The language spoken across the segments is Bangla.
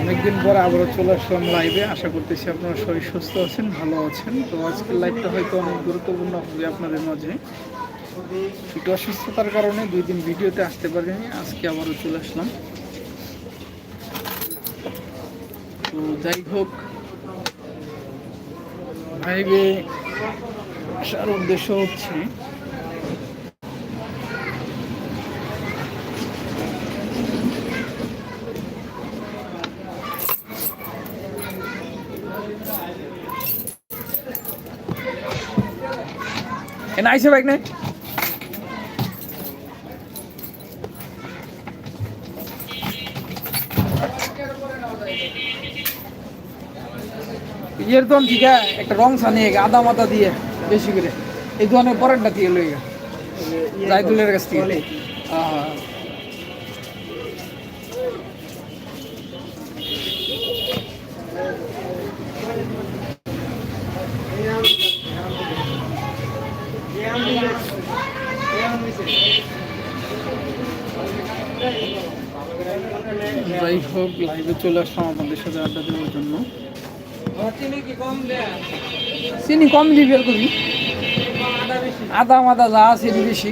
অনেকদিন পর আবারও চলে আসলাম লাইভে আশা করতেছি আপনারা শরীর সুস্থ আছেন, ভালো আছেন। তো আজকের লাইভটা হয়তো অনেক গুরুত্বপূর্ণ হবে আপনাদের মাঝে। একটু অসুস্থতার কারণে দুই দিন ভিডিওতে আসতে পারিনি, আজকে আবারও চলে আসলাম। তো যাই হোক লাইভে আসার উদ্দেশ্য হচ্ছে এনে আইসে বাইক নাই ইয়ের দন ঠিক, একটা রং সানিয়ে আদা মাদা দিয়ে। বেশি করে। এই দোকানের পরেরটা দিয়ে লই জাইদুলের কাছ থেকে। যাই হোক লাইভে চলে আসলাম আপনাদের সাথে আড্ডা দেওয়ার জন্য। চিনি কম দিবি আদা মাদা যা আছে বেশি।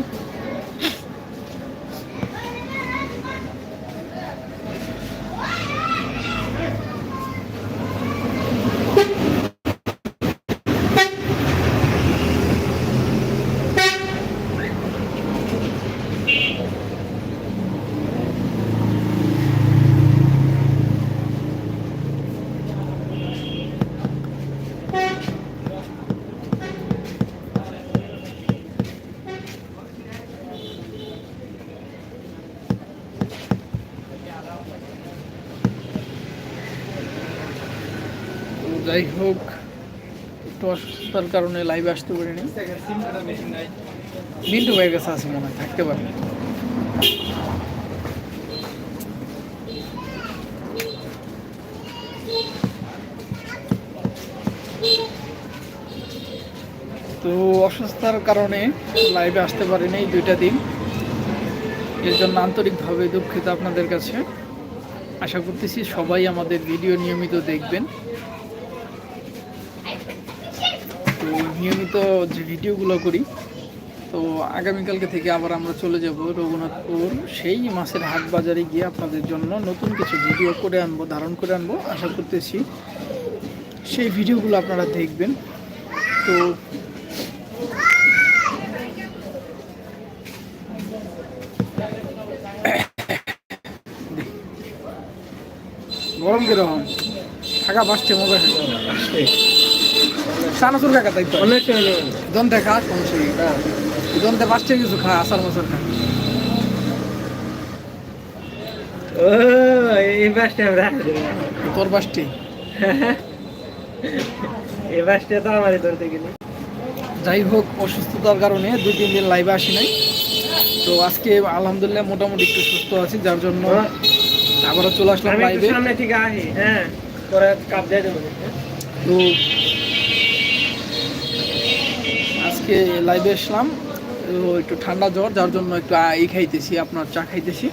যাই হোক, একটু অসুস্থতার কারণে লাইভে আসতে পারিনি। মিন্টু ভাইয়ের কাছে আছে মনে হয়, থাকতে পারে। তো অসুস্থতার কারণে লাইভে আসতে পারিনি দুইটা দিন। এর জন্য আন্তরিকভাবে দুঃখিত আপনাদের কাছে। আশা করতেছি সবাই আমাদের ভিডিও নিয়মিত দেখবেন তো নিয়মিত যে ভিডিওগুলো করি, তো আগামীকালকে থেকে আবার আমরা চলে যাব রঘুনাথপুর। সেই মাছের হাট বাজারে গিয়ে আপনাদের জন্য নতুন কিছু ভিডিও করে আনব, ধারণ করে আনব। আশা করতেছি সেই ভিডিওগুলো আপনারা দেখবেন। তো গরম কীরকম থাকা বাসছে মোবাইল। কাকা তাই তো? অনেক দন্তে খা সমস্যা দন্তে পাঁচটা কিছু খা আসার বছর খা এই বাসটা আমরা তোর পাঁচটি? এই বাসটা তো আমারই ধরতে গেলে যাই হোক অসুস্থতার কারণে দুই তিন দিন লাইভে আসি নাই। তো আজকে আলহামদুলিল্লাহ মোটামুটি একটু সুস্থ আছি যার জন্য আবারও চলে আসলাম লাইভে সামনে থেকে হ্যাঁ। পরে কাপ দিয়ে দেবো তো আজকে লাইভে আসলাম। একটু ঠান্ডা জ্বর যার জন্য একটু ই খাইতেছি আপনার চা খাইতেছি।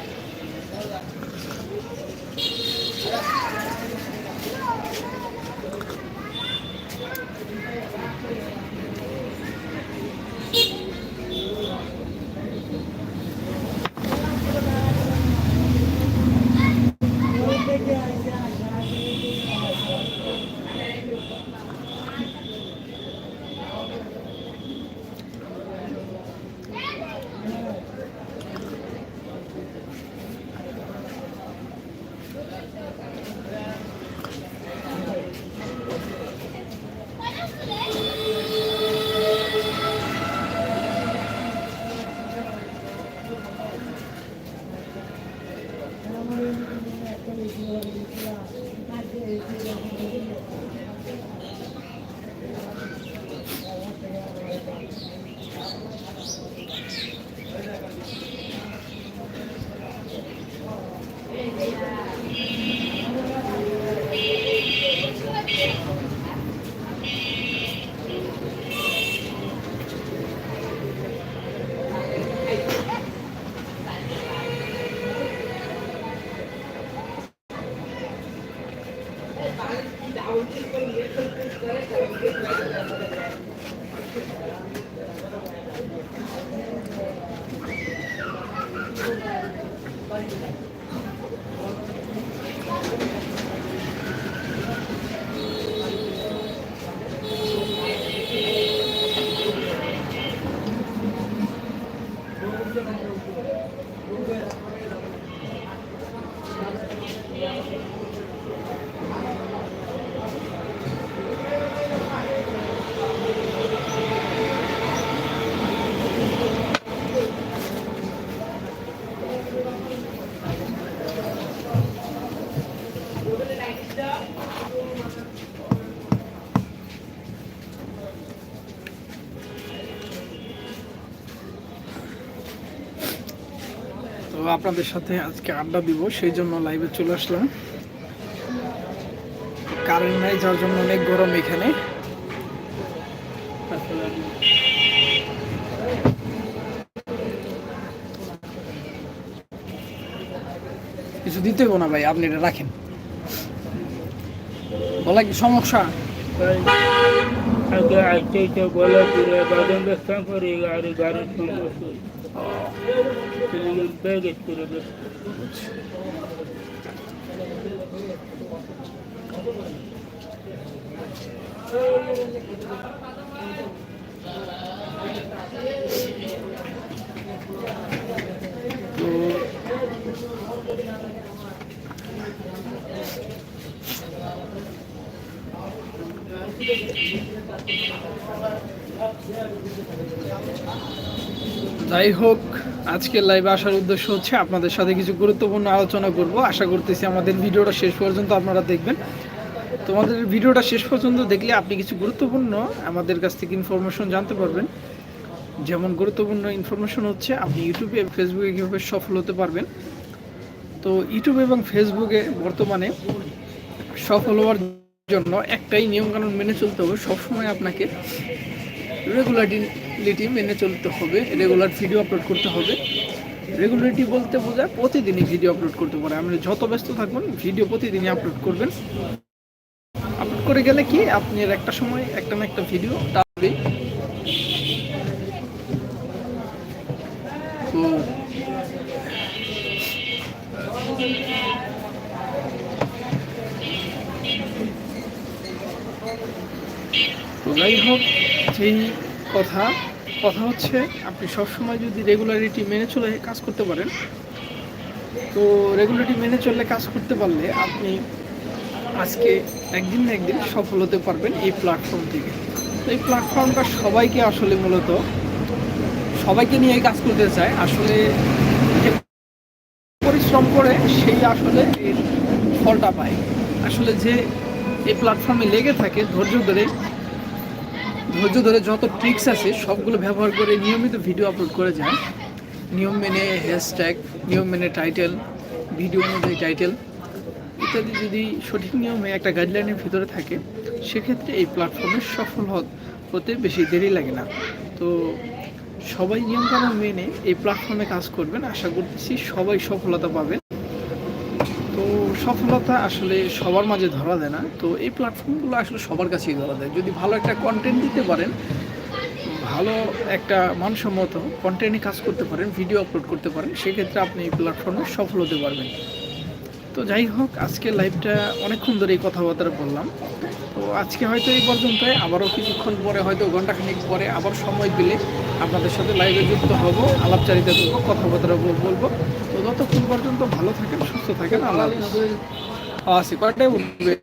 আপনাদের সাথে আজকে আড্ডা দিব, সেই জন্য লাইভে চলে আসলাম। কারেন্ট নাই, যার জন্য অনেক গরম এখানে। কিছু দিতে না ভাই, আপনি এটা রাখেন। বলা কি সমস্যা? আগে আজকে বলা বাদাম ব্যস্তাম করে গাড়ি গাড়ি সমস্যা। 그냥 빼겠지 이렇게 Thank you. যাই হোক, আজকের লাইভে আসার উদ্দেশ্য হচ্ছে আপনাদের সাথে কিছু গুরুত্বপূর্ণ আলোচনা করব। আশা করতেছি আমাদের ভিডিওটা শেষ পর্যন্ত আপনারা দেখবেন। তোমাদের ভিডিওটা শেষ পর্যন্ত দেখলে আপনি কিছু গুরুত্বপূর্ণ আমাদের কাছ থেকে ইনফরমেশন জানতে পারবেন। যেমন গুরুত্বপূর্ণ ইনফরমেশন হচ্ছে আপনি ইউটিউবে ফেসবুকে কীভাবে সফল হতে পারবেন। তো ইউটিউব এবং ফেসবুকে বর্তমানে সফল হওয়ার জন্য একটাই নিয়মকানুন মেনে চলতে হবে। সবসময় আপনাকে রেগুলারিটি মেনে চলতে হবে রেগুলার ভিডিও আপলোড করতে হবে। রেগুলারিটি বলতে বোঝায় প্রতিদিনই ভিডিও আপলোড করতে পারে। আপনি যত ব্যস্ত থাকবেন ভিডিও প্রতিদিনই আপলোড করবেন। আপলোড করে গেলে কি? আপনি একটা সময়, একটা না একটা ভিডিও ডালবেই তো তো যাই হোক, যেই কথা কথা হচ্ছে আপনি সবসময় যদি রেগুলারিটি মেনে চলে কাজ করতে পারেন, তো রেগুলারিটি মেনে চললে কাজ করতে পারলে আপনি আজকে একদিন না একদিন সফল হতে পারবেন এই প্ল্যাটফর্ম থেকে। তো এই প্ল্যাটফর্মটা সবাইকে আসলে মূলত, সবাইকে নিয়ে কাজ করতে চায়। আসলে যে পরিশ্রম করে, সেই আসলে ফলটা পায়। আসলে যে এই প্ল্যাটফর্মে লেগে থাকে ধৈর্য ধরে। ধৈর্য ধরে যত ট্রিক্স আছে, সবগুলো ব্যবহার করে নিয়মিত ভিডিও আপলোড করে যায়। নিয়ম মেনে হ্যাশট্যাগ নিয়ম মেনে টাইটেল ভিডিও অনুযায়ী টাইটেল ইত্যাদি যদি সঠিক নিয়মে একটা গাইডলাইনের ভিতরে থাকে, সেক্ষেত্রে এই প্ল্যাটফর্মে সফল হতে বেশি দেরি লাগে না। তো সবাই নিয়মকানুন মেনে এই প্ল্যাটফর্মে কাজ করবেন। আশা করতেছি সবাই সফলতা পাবেন। তো সফলতা আসলে সবার মাঝে ধরা দেয় না। তো এই প্ল্যাটফর্মগুলো আসলে সবার কাছেই ধরা দেয়। যদি ভালো একটা কন্টেন্ট দিতে পারেন, ভালো একটা মানসম্মত কন্টেন্টে কাজ করতে পারেন ভিডিও আপলোড করতে পারেন, সেক্ষেত্রে আপনি এই প্ল্যাটফর্মে সফল হতে পারবেন। তো যাই হোক আজকে লাইভটা অনেকক্ষণ ধরে এই কথাবার্তা বললাম। তো আজকে হয়তো এই পর্যন্তই। আবারও কিছুক্ষণ পরে, হয়তো ঘন্টাখানিক পরে আবার সময় পেলে আপনাদের সাথে লাইভে যুক্ত হব আলাপচারিতা করব কথাবার্তা বলব। ততক্ষণ পর্যন্ত ভালো থাকেন সুস্থ থাকেন আল্লাহ আসি কয়টায় উঠবে